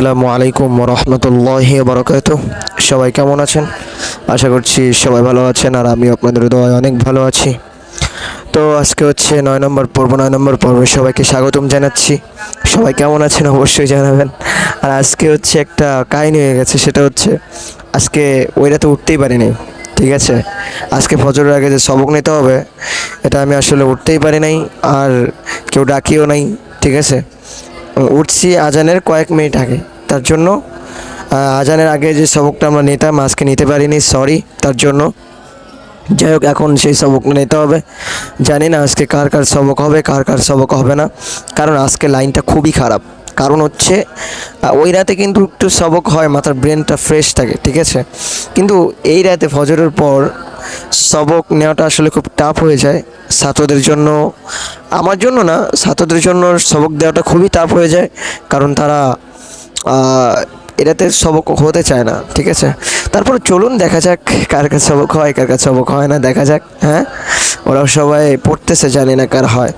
আসসালামু আলাইকুম রহমতুল্লাহ বরকাত সবাই কেমন আছেন? আশা করছি সবাই ভালো আছেন আর আমি আপনাদের দোয়ায় অনেক ভালো আছি। তো আজকে হচ্ছে নয় নম্বর পর্ব, নয় নম্বর পর্বে সবাইকে স্বাগতম জানাচ্ছি। সবাই কেমন আছেন অবশ্যই জানাবেন। আর আজকে হচ্ছে একটা কাহিনী হয়ে গেছে, সেটা হচ্ছে আজকে ওই রাতে উঠতেই পারিনি, ঠিক আছে? আজকে ফজরের আগে যে সবক নিতে হবে, এটা আমি আসলে উঠতেই পারি নাই আর কেউ ডাকিও নাই, ঠিক আছে? উঠছি আজানের কয়েক মিনিট আগে। তার জন্য আজানের আগে যে সবকটা আমরা নিতাম আজকে নিতে পারিনি সরি তার জন্য। যাই হোক, এখন সেই সবক নিতে হবে। জানি না আজকে কার কার সবক হবে, কার কার সবক হবে না। কারণ আজকে লাইনটা খুবই খারাপ। কারণ হচ্ছে ওই রাতে কিন্তু একটু সবক হয়, মাথার ব্রেনটা ফ্রেশ থাকে, ঠিক আছে? কিন্তু এই রাতে ফজরের পর সবক নেওয়াটা আসলে খুব টাফ হয়ে যায়। ছাত্রদের জন্য, আমার জন্য না, ছাত্রদের জন্য সবক দেওয়াটা খুবই টাফ হয়ে যায়। কারণ তারা এটাতে সবক হতে চায় না, ঠিক আছে? তারপর চলুন দেখা যাক কার কাছে সবক হয়, কার কাছে সবক হয় না, দেখা যাক হ্যাঁ? ওরা সবাই পড়তেছে, জানি না কার হয়।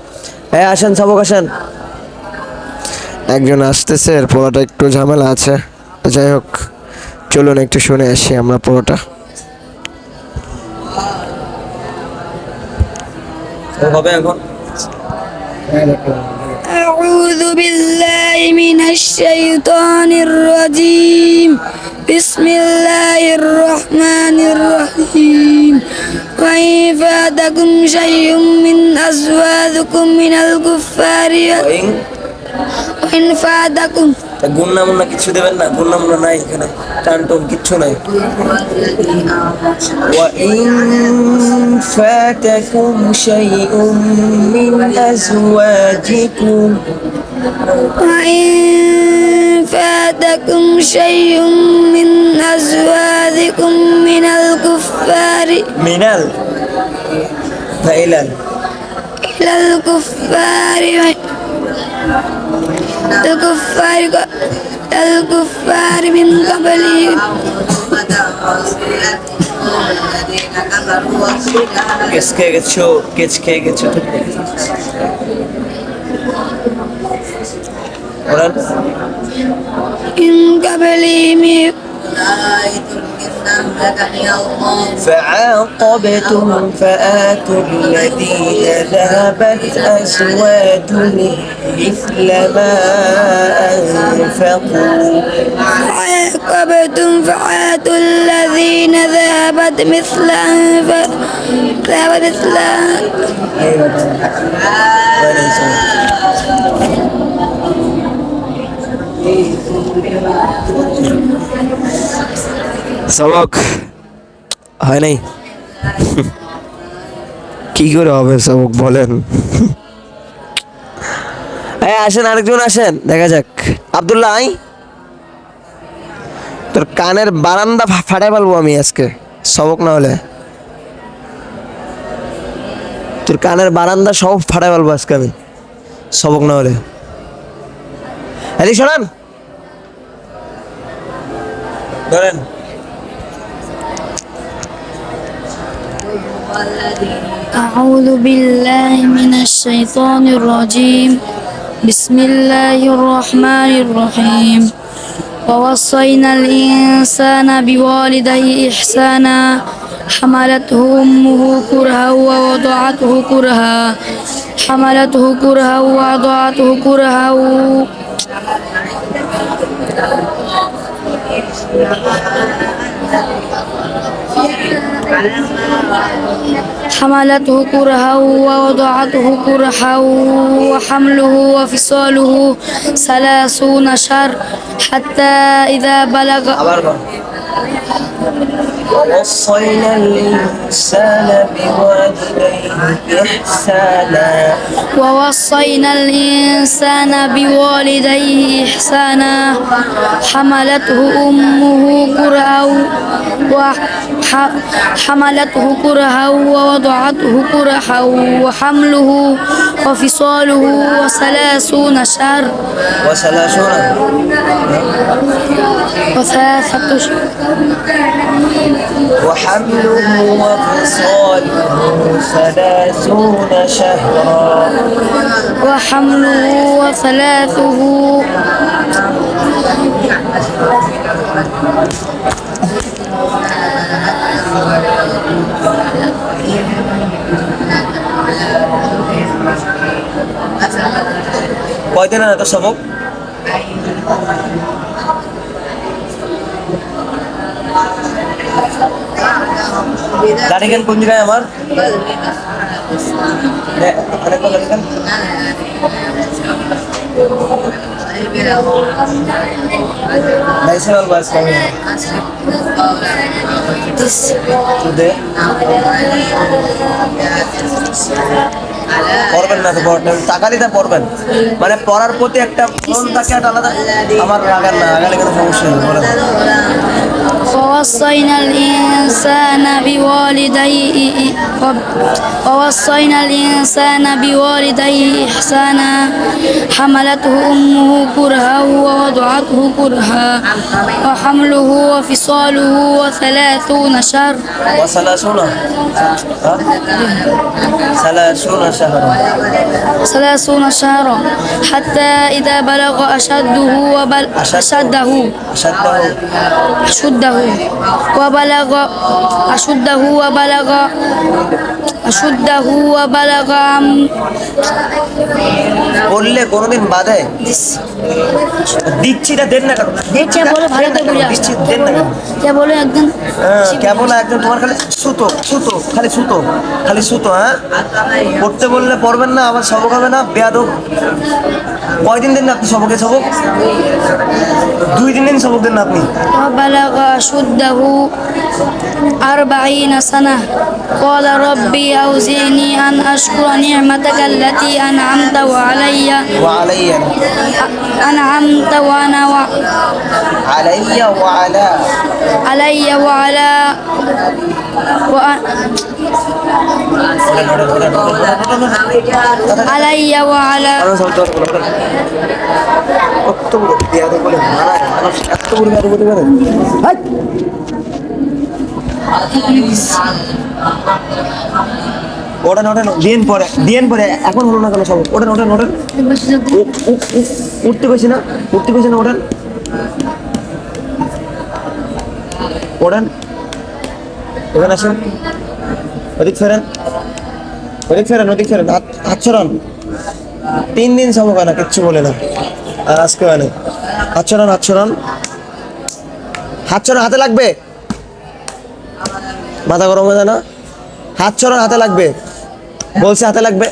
হ্যাঁ আসেন, সবক আসেন। একজন আসতেছে পড়াটা একটু ঝামেলা আছে। যাই হোক, চলুন একটু শুনে আসি আমরা পড়াটা। হবে এখন أعوذ بالله من الشيطان الرجيم بسم الله الرحمن الرحيم وإن فاتكم شيء من أزواجكم من الكفار وإن فاتكم গুন্না মুন্না কিছু দেবেন না গুন্না মুন্না নাই এখানে টান টোন কিচ্ছু নাই وإن فاتكم شيء من أزواجكم وإن فاتكم شيء من أزواجكم من الكفار من ال فإلى ال إلى الكفار الكفار الكفار من قبلهم কেস খেয়ে গেছো কেচ খেয়ে গেছো ওরা من قبلهم فعاقبتم فآتوا الذين ذهبت أزواجهم مثل ما أنفقوا. عاقبتم فعاتوا الذين ذهبت مثل ذهبت مثل সবক। হয় নাই? কি করে হবে সবক বলেন? এই আসেন আরেকজন আসেন দেখা যাক। আবদুল্লাহ আই তোর কানের বারান্দা ফাটাই ফেলব আমি আজকে সবক না হলে। তোর কানের বারান্দা সব ফাটাই ফেলব আজকে আমি সবক না হলে। এদিক শোনান। ধরেন। أعوذ بالله من الشيطان الرجيم. بسم الله الرحمن الرحيم. ووصينا الإنسان بوالديه إحسانا. حملته أمه كرها ووضعته كرها. حملته كرها ووضعته كرها. حملته كرها ووضعته كرها وحمله وفصاله ثلاثون شهر حتى إذا بلغ ووصينا الإنسان بوالديه إحسانا. ووصينا الإنسان بوالديه إحسانا. حملته أمه كرها وحملته كرها ووضعته كرها وحمله وفصاله وثلاثون شهر. وثلاثون. وثلاثة شهور وحمله وفصاله ثلاثون شهرا وحمله وثلاثه কয়দিন না তো গাড়িখান কোন জায়গায় আমার? kami. Today. পড়বেন না তো, পড়বেন। টাকা দিতে পড়বেন। মানে পড়ার প্রতি একটা মন থাকে, একটা আলাদা আমার রাগার না, রাগালে কোনো সমস্যা নেই ووصينا الإنسان بوالديه ووصينا الإنسان بوالديه إحسانا. حملته أمه كرها ووضعته كرها. وحمله وفصاله وثلاثون شهر. وثلاثون؟ ثلاثون شهرا ثلاثون شهرا حتى إذا بلغ أشده وبل أشده. أشده. أشده. وبلغ أشده وبلغ أشده وبلغ عم- বললে কোনোদিন বাদে দিচ্ছিটা দেন না কেন দেখছে বলে ভালো করে বুঝা দিচ্ছি দেন না কেন কে বলে একজন হ্যাঁ, কেবল একজন তোমার খালি সুতো সুতো খালি সুতো খালি সুতো হ্যাঁ পড়তে বললে পড়বেন না আবার সবক হবে না বেয়াদব কয়দিন দেন না আপনি সবকে সবক দুই দিন দিন সবক দেন না আপনি وبلغ أشده أربعين سنة. قال ربي أوزعني أن أشكر نعمتك التي أنعمت علي وعلي. أنعمت وأنا و- علي وعلى. علي وعلى আলাইয়া ওয়া আলা কত দিন পরে দিন পরে এখন হলো না কেন সব ওটা ওঠেন ওঠেন। উঠতে কইছি না উঠতে কইছি না ওটেন ওটেন এখানে আসেন। ওদিক ফেরেন। ওদিক ফেরেন ওদিক ফেরেন। হাত হাত তিন দিন সব হয় না, কিচ্ছু বলে না। আর আজকে হয় না। হাত ছড়ান হাত ছড়ান হাত লাগবে। মাথা গরম হয়ে যায় না। হাত ছড়ান হাতে লাগবে। বলছে হাতে লাগবে।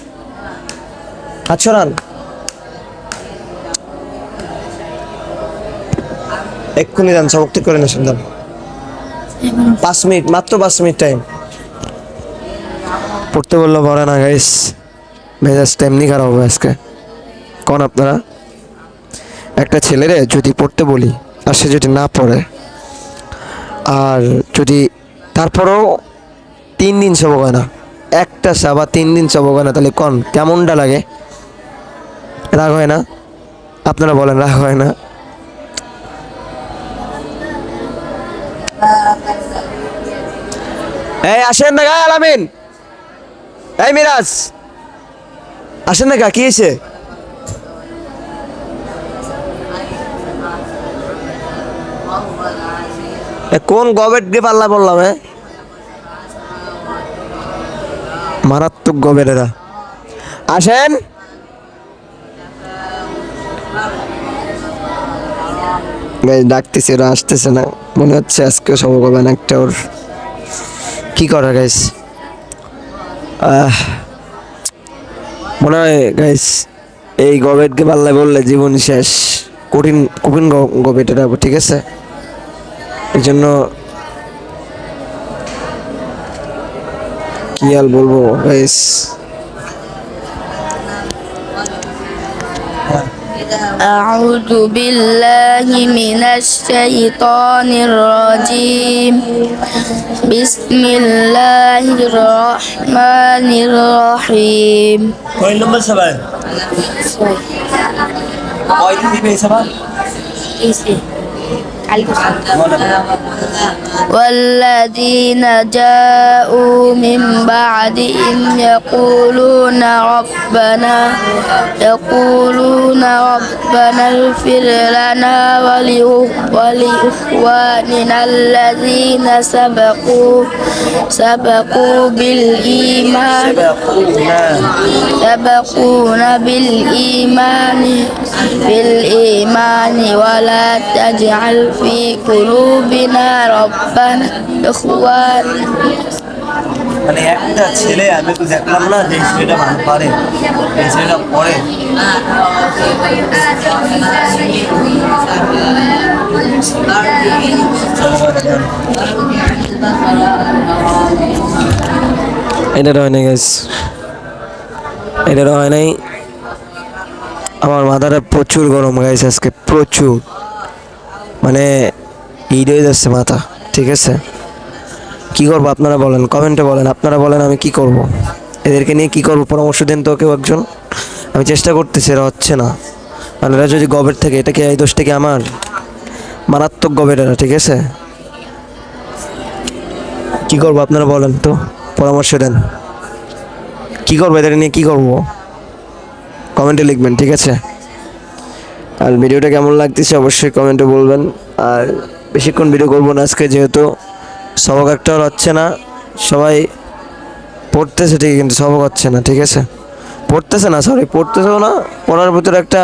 হাত ছড়ান এক্ষুনি যান, সবক ঠিক করে নিয়েছেন যান। পাঁচ মিনিট, মাত্র পাঁচ মিনিট টাইম পড়তে বলল পড়ে না গাইস মেজাজটা এমনি খারাপ হবে আজকে। কোন আপনারা? একটা ছেলেরে যদি পড়তে বলি, আর সে যদি না পড়ে, আর যদি তারপরেও তিন দিন সবক হয় না, একটা সাবা তিন দিন সবক হয় না, তাহলে কন? কেমনটা লাগে? রাগ হয় না? আপনারা বলেন, রাগ হয় না? এই, আসেন না গায়ে আলামিন। এই, মিরাজ। আসেন না গা, কি হয়েছে? কোন গবেট গে পাল্লা বললাম হ্যাঁ মারাত্মক গবেট আসেন। ডাকতেছে, ওরা আসতেছে না। মনে হচ্ছে আজকে সব না একটা ওর কি করা গাইস মনে হয় গাইস এই গবেটকে পাল্লায় বললে জীবন শেষ। কঠিন কঠিন গবেট এটা, ঠিক আছে? এই জন্য কি আর বলব গাইস أعوذ بالله من الشيطان الرجيم. بسم الله الرحمن الرحيم. كوين نمبر سبعين موبايل دي بيه سبعين ايسي والذين جاءوا من بعدهم يقولون ربنا يقولون ربنا اغفر لنا ولإخ- ولإخواننا الذين سبقوا سبقوا بالإيمان سبقونا بالإيمان بالإيمان ولا تجعل في قلوبنا রব্বানা ইখওয়ান মানে একটা ছেলে আমি তো দেখলাম না যে ছেলেটা ভালো পারে এই ছেলেটা পড়ে। এটা হয় নাই গাইস এটা হয় নাই। আমার মাথাটা প্রচুর গরম গাইস আজকে প্রচুর। মানে হিট হয়ে যাচ্ছে মাথা, ঠিক আছে? কি করব আপনারা বলেন, কমেন্টে বলেন, আপনারা বলেন আমি কি করব? এদেরকে নিয়ে কি করব? পরামর্শ দিন তো কেউ একজন। আমি চেষ্টা করতেছি, এরা হচ্ছে না। মানে এরা যদি গবের থেকে, এটা কি এই দোষটা কি আমার? মারাত্মক গবের এরা, ঠিক আছে? কি করব আপনারা বলেন তো, পরামর্শ দেন। কি করব, এদের নিয়ে কি করব? কমেন্টে লিখবেন, ঠিক আছে? আর ভিডিওটা কেমন লাগতেছে অবশ্যই কমেন্টে বলবেন। আর বেশিক্ষণ ভিডিও করব না আজকে যেহেতু সবক একটা হচ্ছে না। সবাই পড়তেছে ঠিকই কিন্তু সবক হচ্ছে না, ঠিক আছে? পড়তেছে না সরি পড়তেছেও না, পড়ার ভিতরে একটা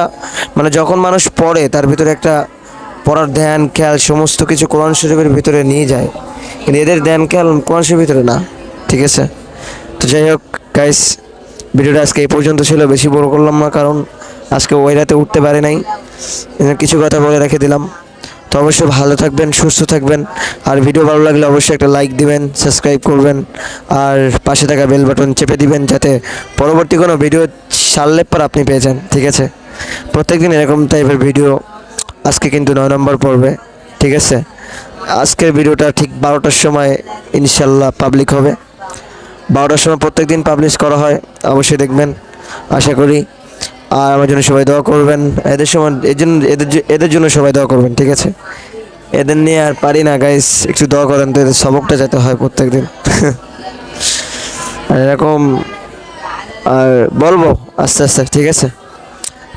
মানে যখন মানুষ পড়ে তার ভিতরে একটা পড়ার ধ্যান, খেয়াল, সমস্ত কিছু কোরআন শরীফের ভিতরে নিয়ে যায়। কিন্তু এদের ধ্যান, খেয়াল কোরআন শরীফের ভিতরে না, ঠিক আছে? তো যাই হোক গাইস ভিডিওটা আজকে এই পর্যন্ত ছিল, বেশি বড় করলাম না, কারণ আজকে ওই রাতে উঠতে পারে নাই। কিছু কথা বলে রেখে দিলাম। তো অবশ্যই ভালো থাকবেন, সুস্থ থাকবেন। আর ভিডিও ভালো লাগলে অবশ্যই একটা লাইক দিবেন সাবস্ক্রাইব করবেন, আর পাশে থাকা বেল বাটন চেপে দিবেন যাতে পরবর্তী কোনো ভিডিও সারলে পর আপনি পেয়ে যান, ঠিক আছে? প্রত্যেকদিন এরকম টাইপের ভিডিও আজকে কিন্তু নয় নম্বর পড়বে ঠিক আছে? আজকের ভিডিওটা ঠিক বারোটার সময় ইনশাল্লাহ পাবলিক হবে। বারোটার সময় প্রত্যেক দিন পাবলিশ করা হয়, অবশ্যই দেখবেন। আশা করি আর আমার জন্য সবাই দোয়া করবেন। এদের সময় এর জন্য এদের এদের জন্য সবাই দোয়া করবেন, ঠিক আছে? এদের নিয়ে আর পারি না গাইস একটু দোয়া করেন তো, এদের সবকটা যেতে হয় প্রত্যেক দিন আর এরকম আর বলব, আস্তে আস্তে, ঠিক আছে?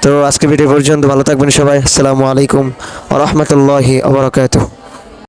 তো আজকে ভিডিও পর্যন্ত ভালো থাকবেন সবাই। আসসালামু আলাইকুম ওয়া রাহমাতুল্লাহি ওয়া বারাকাতুহু।